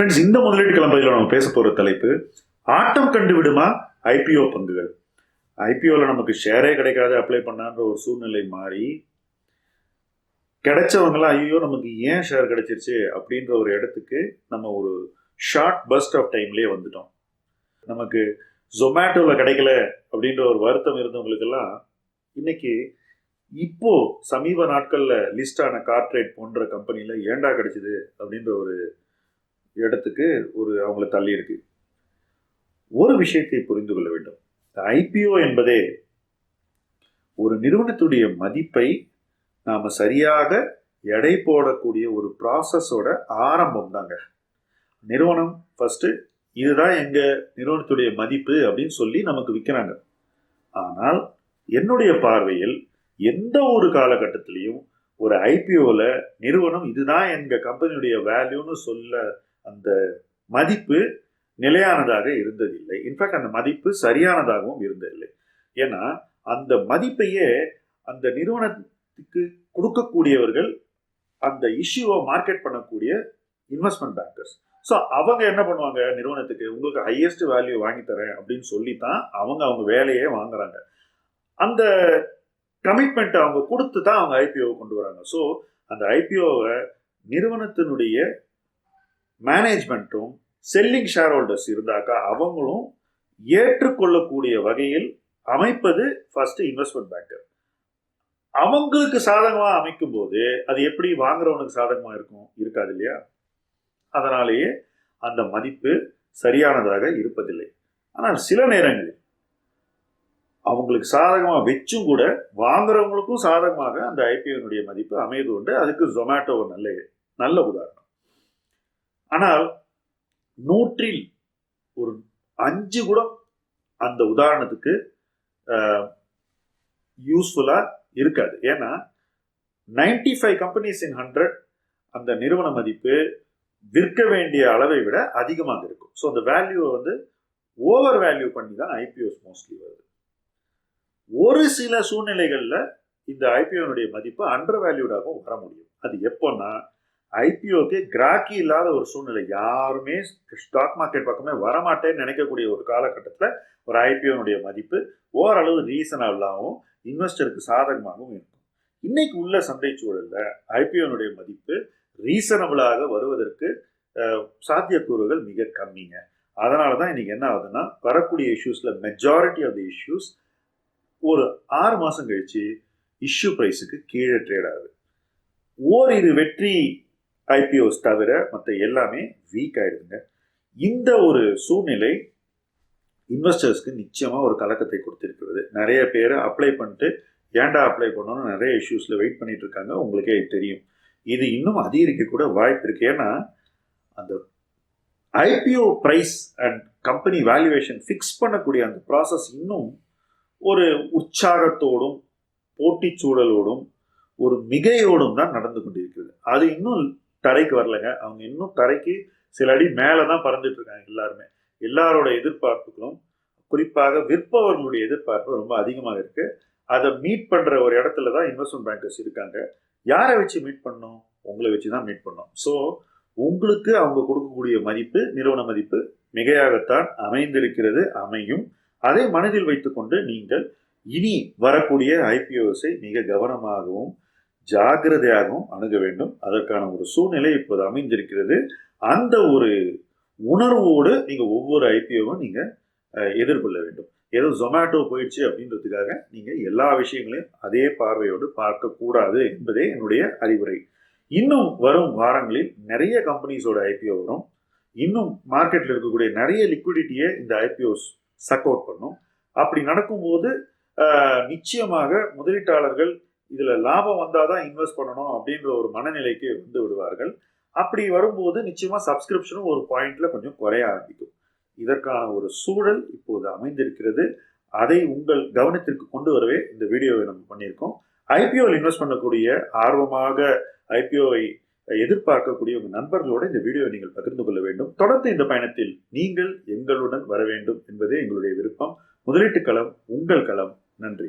Friends இந்த முதலீட்டு கிளம்பையில் நம்ம பேச போகிற தலைப்பு ஆட்டம் கண்டுவிடுமா? ஐபிஓ பங்குகள். ஐபிஓவில் நமக்கு ஷேரே கிடைக்காது அப்ளை பண்ணான்ற ஒரு சூழ்நிலை மாறி கிடைச்சவங்களாம் ஐயோ நமக்கு ஏன் ஷேர் கிடைச்சிருச்சு? அப்படின்ற ஒரு இடத்துக்கு நம்ம ஒரு ஷார்ட் பஸ்ட் ஆஃப் டைம்லேயே வந்துட்டோம். நமக்கு ஜொமேட்டோவில் கிடைக்கல அப்படின்ற ஒரு வருத்தம் இருந்தவங்களுக்கெல்லாம் இன்னைக்கு இப்போ சமீப நாட்களில் லிஸ்டான கார்ட்ரேட் போன்ற கம்பெனியில் ஏண்டா கிடைச்சிது? அப்படின்ற ஒரு இடத்துக்கு ஒரு அவங்கள தள்ளி இருக்கு. ஒரு விஷயத்தை புரிந்து கொள்ள வேண்டும். ஐபிஓ என்பதே ஒரு நிறுவனத்துடைய மதிப்பை நாம் சரியாக எடை போடக்கூடிய ஒரு ப்ராசஸோட ஆரம்பம் தாங்க நிறுவனம் ஃபஸ்ட்டு இதுதான் எங்கள் நிறுவனத்துடைய மதிப்பு அப்படின்னு சொல்லி நமக்கு விற்கிறாங்க ஆனால் என்னுடைய பார்வையில் எந்த ஒரு காலகட்டத்திலையும் ஒரு ஐபிஓவில் நிறுவனம் இதுதான் எங்கள் கம்பெனியுடைய வேல்யூன்னு சொல்ல அந்த மதிப்பு நிலையானதாக இருந்ததில்லை. இன்ஃபேக்ட் அந்த மதிப்பு சரியானதாகவும் இருந்ததில்லை. ஏன்னா அந்த மதிப்பையே அந்த நிறுவனத்துக்கு கொடுக்கக்கூடியவர்கள் அந்த இஷ்யூவை மார்க்கெட் பண்ணக்கூடிய இன்வெஸ்ட்மெண்ட் பேங்கர்ஸ் ஸோ அவங்க என்ன பண்ணுவாங்க? நிறுவனத்துக்கு உங்களுக்கு ஹையஸ்ட் வேல்யூ வாங்கி தரேன் அப்படின்னு சொல்லி தான் அவங்க அவங்க வேலையே வாங்குறாங்க. அந்த கமிட்மெண்ட் அவங்க கொடுத்து தான் அவங்க ஐபிஓவை கொண்டு வராங்க. ஸோ அந்த ஐபிஓவை நிறுவனத்தினுடைய மேனேஜ்மெண்ட்டும் செல்லிங் ஷேர் ஹோல்டர்ஸ் இருந்தாக்கா அவங்களும் ஏற்றுக்கொள்ளக்கூடிய வகையில் அமைப்பது ஃபர்ஸ்ட் இன்வெஸ்ட்மெண்ட் பேங்கர் அவங்களுக்கு சாதகமாக அமைக்கும் போது அது எப்படி வாங்குறவனுக்கு சாதகமாக இருக்கும்? இருக்காது இல்லையா? அதனாலேயே அந்த மதிப்பு சரியானதாக இருப்பதில்லை. ஆனால் சில நேரங்களில் அவங்களுக்கு சாதகமாக வச்சும் கூட வாங்குறவங்களுக்கும் சாதகமாக அந்த ஐபிஓனுடைய மதிப்பு அமையது உண்டு அதுக்கு ஜொமேட்டோ ஒரு நல்ல நல்ல உதாரணம். ஆனால் நூற்றில் ஒரு அஞ்சு கூட அந்த உதாரணத்துக்கு யூஸ்ஃபுல்லாக இருக்காது. ஏன்னா ninety five companies in hundred அந்த நிறுவன மதிப்பு விற்க வேண்டிய அளவை விட அதிகமாக இருக்கும். ஸோ அந்த வேல்யூவை வந்து ஓவர் வேல்யூ பண்ணி தான் ஐபிஓஸ் மோஸ்ட்லி வருது. ஒரு சில சூழ்நிலைகளில் இந்த ஐபிஓனுடைய மதிப்பு அண்டர் வேல்யூடாகவும் வர முடியும். அது எப்போன்னா ஐபிஓக்கு கிராக்கி இல்லாத ஒரு சூழ்நிலை. யாருமே ஸ்டாக் மார்க்கெட் பக்கமே வரமாட்டேன்னு நினைக்கக்கூடிய ஒரு காலகட்டத்தில் ஒரு ஐபிஓனுடைய மதிப்பு ஓரளவு ரீசனபிளாகவும் இன்வெஸ்டருக்கு சாதகமாகவும் இருக்கும். இன்னைக்கு உள்ள சந்தை சூழலில் ஐபிஓனுடைய மதிப்பு ரீசனபிளாக வருவதற்கு சாத்தியக்கூறுகள் மிக கம்மிங்க. அதனால தான் இன்னைக்கு என்ன ஆகுதுன்னா வரக்கூடிய இஷ்யூஸில் மெஜாரிட்டி ஆஃப் தி இஷ்யூஸ் ஒரு ஆறு மாதம் கழிச்சு இஷ்யூ ப்ரைஸுக்கு கீழே ட்ரேட் ஆகுது. ஓரிரு வெற்றி ஐபிஓஸ் தவிர மற்ற எல்லாமே வீக் ஆகிடுதுங்க இந்த ஒரு சூழ்நிலை இன்வெஸ்டர்ஸ்க்கு நிச்சயமாக ஒரு கலக்கத்தை கொடுத்துருக்கிறது. நிறைய பேர் அப்ளை பண்ணிட்டு ஏன்டா அப்ளை பண்ணணும்னு நிறைய இஷ்யூஸில் வெயிட் பண்ணிட்டு இருக்காங்க. உங்களுக்கே தெரியும். இது இன்னும் அதிகரிக்க கூட வாய்ப்பு இருக்கு. ஏன்னா அந்த IPO price and company valuation fix பண்ணக்கூடிய அந்த ப்ராசஸ் இன்னும் ஒரு உற்சாகத்தோடும் போட்டிச்சூழலோடும் ஒரு மிகையோடும் தான் நடந்து கொண்டிருக்கிறது. அது இன்னும் தரைக்கு வரலைங்க. அவங்க இன்னும் தரைக்கு சில அடி மேலே தான் பறந்துட்டு இருக்காங்க எல்லாருமே. எல்லாரோட எதிர்பார்ப்புகளும் குறிப்பாக விற்பவர்களுடைய எதிர்பார்ப்பு ரொம்ப அதிகமாக இருக்கு. அதை மீட் பண்ற ஒரு இடத்துல தான் இன்வெஸ்ட்மெண்ட் பேங்கர்ஸ் இருக்காங்க. யாரை வச்சு மீட் பண்ணும் உங்களை வச்சு தான் மீட் பண்ணோம் ஸோ உங்களுக்கு அவங்க கொடுக்கக்கூடிய மதிப்பு நிறுவன மதிப்பு மிகையாகத்தான் அமைந்திருக்கிறது அமையும். அதை மனதில் வைத்துக்கொண்டு நீங்கள் இனி வரக்கூடிய ஐபிஓஸை மிக கவனமாகவும் ஜாகிரதையாகவும் அணுக வேண்டும். அதற்கான ஒரு சூழ்நிலை இப்போது அமைந்திருக்கிறது. அந்த ஒரு உணர்வோடு நீங்கள் ஒவ்வொரு ஐபிஓவும் நீங்கள் எதிர்கொள்ள வேண்டும். ஏதோ ஜொமேட்டோ போயிடுச்சு அப்படின்றதுக்காக நீங்கள் எல்லா விஷயங்களையும் அதே பார்வையோடு பார்க்கக்கூடாது என்பதே என்னுடைய அறிவுரை. இன்னும் வரும் வாரங்களில் நிறைய கம்பெனிஸோட ஐபிஓ வரும். இன்னும் மார்க்கெட்டில் இருக்கக்கூடிய நிறைய லிக்விடிட்டியை இந்த ஐபிஓஸ் சக் அவுட் பண்ணும். அப்படி நடக்கும்போது நிச்சயமாக முதலீட்டாளர்கள் இதில் லாபம் வந்தால் தான் இன்வெஸ்ட் பண்ணணும் அப்படின்ற ஒரு மனநிலைக்கு வந்து விடுவார்கள். அப்படி வரும்போது நிச்சயமாக சப்ஸ்கிரிப்ஷனும் ஒரு பாயிண்ட்ல கொஞ்சம் குறைய ஆரம்பிக்கும். இதற்கான ஒரு சூழல் இப்போது அமைந்திருக்கிறது. அதை உங்கள் கவனத்திற்கு கொண்டு வரவே இந்த வீடியோவை நம்ம பண்ணியிருக்கோம். ஐபிஓவில் இன்வெஸ்ட் பண்ணக்கூடிய ஆர்வமாக ஐபிஓவை எதிர்பார்க்கக்கூடிய உங்கள் நண்பர்களோட இந்த வீடியோவை நீங்கள் பகிர்ந்து கொள்ள வேண்டும். தொடர்ந்து இந்த பயணத்தில் நீங்கள் எங்களுடன் வர வேண்டும் என்பதே எங்களுடைய விருப்பம். முதலீட்டு களம் உங்கள் களம். நன்றி.